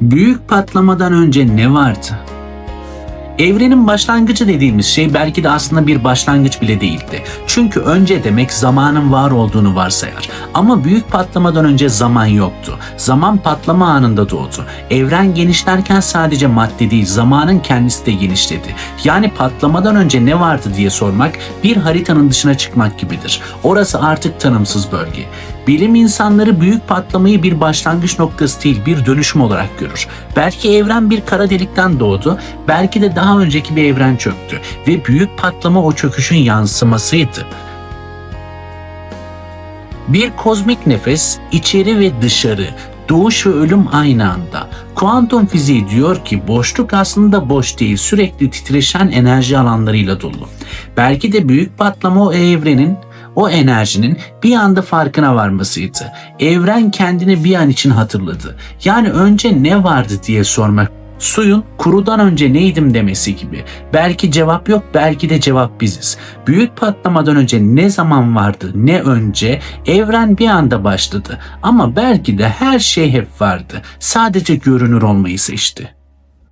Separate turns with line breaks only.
Büyük patlamadan önce ne vardı? Evrenin başlangıcı dediğimiz şey belki de aslında bir başlangıç bile değildi. Çünkü önce demek zamanın var olduğunu varsayar. Ama büyük patlamadan önce zaman yoktu. Zaman patlama anında doğdu. Evren genişlerken sadece madde değil zamanın kendisi de genişledi. Yani patlamadan önce ne vardı diye sormak bir haritanın dışına çıkmak gibidir. Orası artık tanımsız bölge. Bilim insanları büyük patlamayı bir başlangıç noktası değil bir dönüşüm olarak görür. Belki evren bir kara delikten doğdu, belki de daha önceki bir evren çöktü ve büyük patlama o çöküşün yansımasıydı. Bir kozmik nefes içeri ve dışarı, doğuş ve ölüm aynı anda. Kuantum fiziği diyor ki boşluk aslında boş değil, sürekli titreşen enerji alanlarıyla dolu. Belki de büyük patlama o evrenin o enerjinin bir anda farkına varmasıydı. Evren kendini bir an için hatırladı. Yani önce ne vardı diye sormak. Suyun kurudan önce neydim demesi gibi. Belki cevap yok, belki de cevap biziz. Büyük patlamadan önce ne zaman vardı, ne önce evren bir anda başladı. Ama belki de her şey hep vardı. Sadece görünür olmayı seçti.